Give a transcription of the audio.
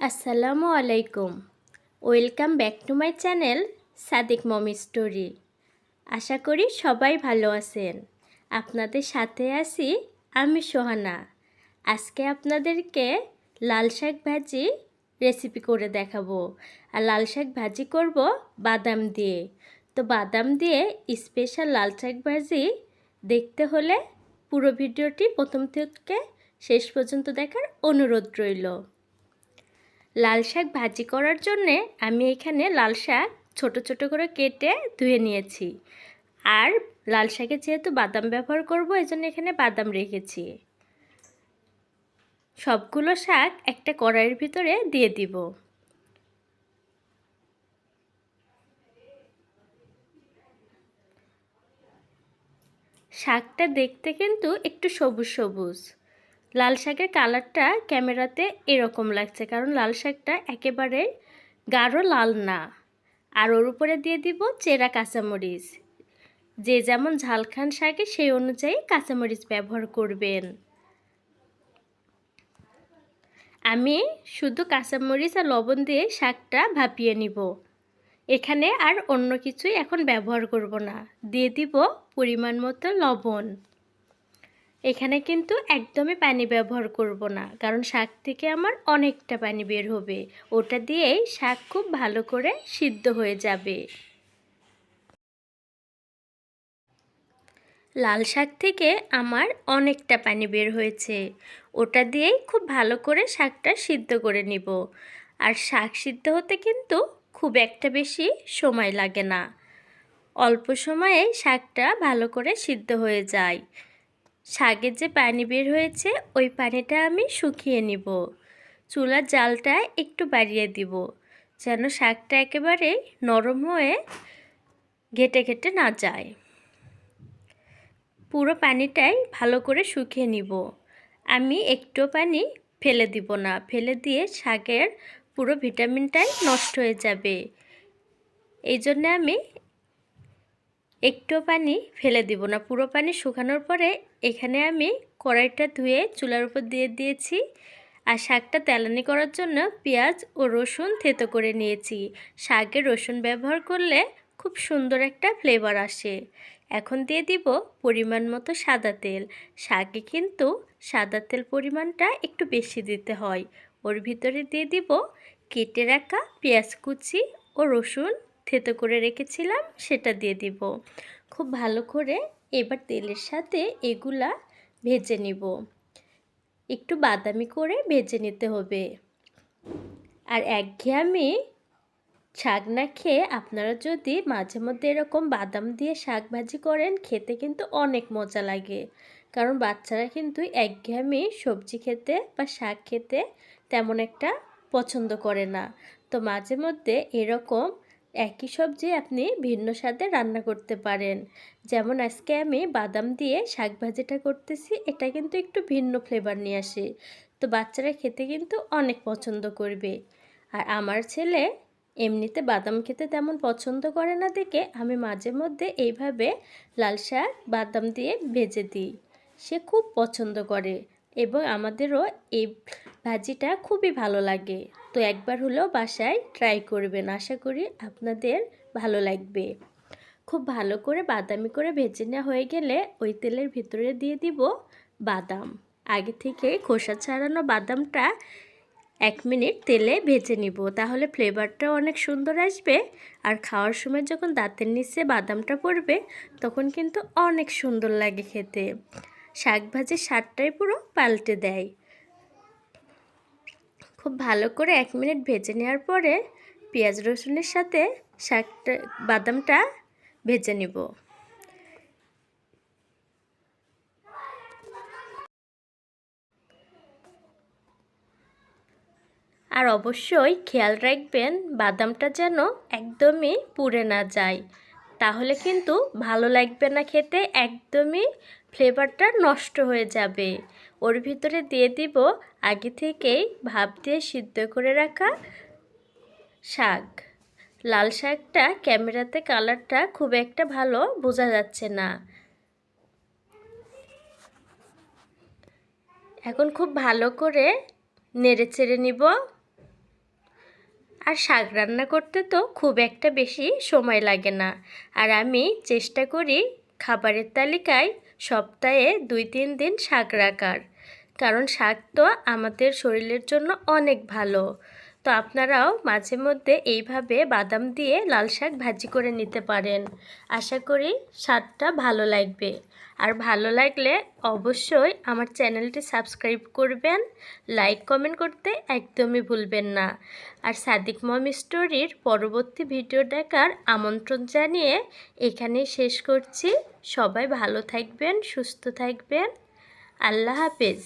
আসসালামু আলাইকুম। Welcome back to my channel Sadiq mommy story. আশা করি সবাই ভালো আছেন। আপনাদের সাথে আছি আমি সোহানা। আজকে আপনাদেরকে লাল শাক ভাজি রেসিপি করে দেখাবো। আর লাল শাক ভাজি করব বাদাম দিয়ে। তো বাদাম দিয়ে স্পেশাল লাল শাক ভাজি দেখতে হলে পুরো ভিডিওটি প্রথম থেকে শেষ পর্যন্ত দেখার অনুরোধ রইল। লাল শাক ভাজি করার জন্যে আমি এখানে লাল শাক ছোট ছোট করে কেটে ধুয়ে নিয়েছি। আর লাল শাকে যেহেতু বাদাম ব্যবহার করব এই জন্য এখানে বাদাম রেখেছি। সবগুলো শাক একটা কড়াইয়ের ভিতরে দিয়ে দিব। শাকটা দেখতে কিন্তু একটু সবুজ সবুজ। লাল শাকের কালারটা ক্যামেরাতে এরকম লাগছে, কারণ লাল শাকটা একেবারে গাঢ় লাল না। আর ওর উপরে দিয়ে দিব চেরা কাঁচামরিচ। যে যেমন ঝাল খান শাকে, সেই অনুযায়ী কাঁচামরিচ ব্যবহার করবেন। আমি শুধু কাঁচামরিচ আর লবণ দিয়ে শাকটা ভাপিয়ে নিব। এখানে আর অন্য কিছুই এখন ব্যবহার করব না। দিয়ে দিব পরিমাণ মতো লবণ। এখানে কিন্তু একদমই পানি ব্যবহার করব না, কারণ শাক থেকে আমার অনেকটা পানি বের হবে। ওটা দিয়েই শাক খুব ভালো করে সিদ্ধ হয়ে যাবে। লাল শাক থেকে আমার অনেকটা পানি বের হয়েছে। ওটা দিয়েই খুব ভালো করে শাকটা সিদ্ধ করে নিব। আর শাক সিদ্ধ হতে কিন্তু খুব একটা বেশি সময় লাগে না। অল্প সময়ে শাকটা ভালো করে সিদ্ধ হয়ে যায়। শাকের যে পানি বের হয়েছে, ওই পানিটা আমি শুকিয়ে নিব। চুলার জালটা একটু বাড়িয়ে দিব, যেন শাকটা একেবারে নরম হয়ে ঘেটে ঘেটে না যায়। পুরো পানিটাই ভালো করে শুকিয়ে নিব। আমি একটু পানি ফেলে দিব না, ফেলে দিয়ে শাকের পুরো ভিটামিনটাই নষ্ট হয়ে যাবে। এই জন্য আমি একটু পানি ফেলে দিব না। পুরো পানি শুকানোর পরে এখানে আমি কড়াইটা ধুয়ে চুলার উপর দিয়ে দিয়েছি আর শাকটা তেলানি করার জন্য পেঁয়াজ ও রসুন থেতো করে নিয়েছি। শাকে রসুন ব্যবহার করলে খুব সুন্দর একটা ফ্লেভার আসে। এখন দিয়ে দিব পরিমাণ মতো সাদা তেল। শাকে কিন্তু সাদা তেল পরিমাণটা একটু বেশি দিতে হয়। ওর ভিতরে দিয়ে দিব কেটে রাখা পেঁয়াজ কুচি ও রসুন থেতো করে রেখেছিলাম, সেটা দিয়ে দিব। খুব ভালো করে এবার তেলের সাথে এগুলা ভেজে নিব। একটু বাদামি করে ভেজে নিতে হবে। আর একঘেয়ামি শাক না খেয়ে আপনারা যদি মাঝে মধ্যে এরকম বাদাম দিয়ে শাক ভাজি করেন, খেতে কিন্তু অনেক মজা লাগে। কারণ বাচ্চারা কিন্তু একঘেয়ামি সবজি খেতে বা শাক খেতে তেমন একটা পছন্দ করে না। তো মাঝে মধ্যে এরকম একই সবজি আপনি ভিন্ন স্বাদে রান্না করতে পারেন। যেমন আজকে আমি বাদাম দিয়ে শাক ভাজিটা করতেছি, এটা কিন্তু একটু ভিন্ন ফ্লেভার নিয়ে আসে। তো বাচ্চারা খেতে কিন্তু অনেক পছন্দ করবে। আর আমার ছেলে এমনিতে বাদাম খেতে তেমন পছন্দ করে না দেখে আমি মাঝে মধ্যে এইভাবে লাল শাক, বাদাম দিয়ে ভেজে দিই। সে খুব পছন্দ করে। এবং আমাদেরও এই ভাজিটা খুবই ভালো লাগে। তো একবার হলেও বাসায় ট্রাই করবেন। আশা করি আপনাদের ভালো লাগবে। খুব ভালো করে বাদামি করে ভেজে নেওয়া হয়ে গেলে ওই তেলের ভিতরে দিয়ে দিব বাদাম। আগে থেকে খোসা ছাড়ানো বাদামটা এক মিনিট তেলে ভেজে নিব। তাহলে ফ্লেভারটাও অনেক সুন্দর আসবে। আর খাওয়ার সময় যখন দাঁতের নিচে বাদামটা পড়বে, তখন কিন্তু অনেক সুন্দর লাগে খেতে। শাক ভাজির স্বাদটাই পুরো পাল্টে দেয়। খুব ভালো করে এক মিনিট ভেজে নেওয়ার পরে পেঁয়াজ রসুনের সাথে শাকটা, বাদামটা ভেজে নিব। আর অবশ্যই খেয়াল রাখবেন, বাদামটা যেন একদমই পুড়ে না যায়। তাহলে কিন্তু ভালো লাগবে না খেতে, একদমই ফ্লেভারটা নষ্ট হয়ে যাবে। ওর ভিতরে দিয়ে দিব আগে থেকেই ভাপ দিয়ে সিদ্ধ করে রাখা শাক। লাল শাকটা ক্যামেরাতে কালারটা খুব একটা ভালো বোঝা যাচ্ছে না। এখন খুব ভালো করে নেড়ে চেড়ে নিব। আর শাক রান্না করতে তো খুব একটা বেশি সময় লাগে না। আর আমি চেষ্টা করি খাবারের তালিকায় সপ্তাহে দুই তিন দিন শাক রাখার। কারণ শাক তো আমাদের শরীরের জন্য অনেক ভালো। তো আপনারাও মাঝে মধ্যে এইভাবে বাদাম দিয়ে লাল শাক ভাজি করে নিতে পারেন। আশা করি স্বাদটা ভালো লাগবে। আর ভালো লাগলে অবশ্যই আমার চ্যানেলটি সাবস্ক্রাইব করবেন, লাইক কমেন্ট করতে একদমই ভুলবেন না। আর সাদিক মম স্টোরির পরবর্তী ভিডিও দেখার আমন্ত্রণ জানিয়ে এখানেই শেষ করছি। সবাই ভালো থাকবেন, সুস্থ থাকবেন। আল্লাহ হাফেজ।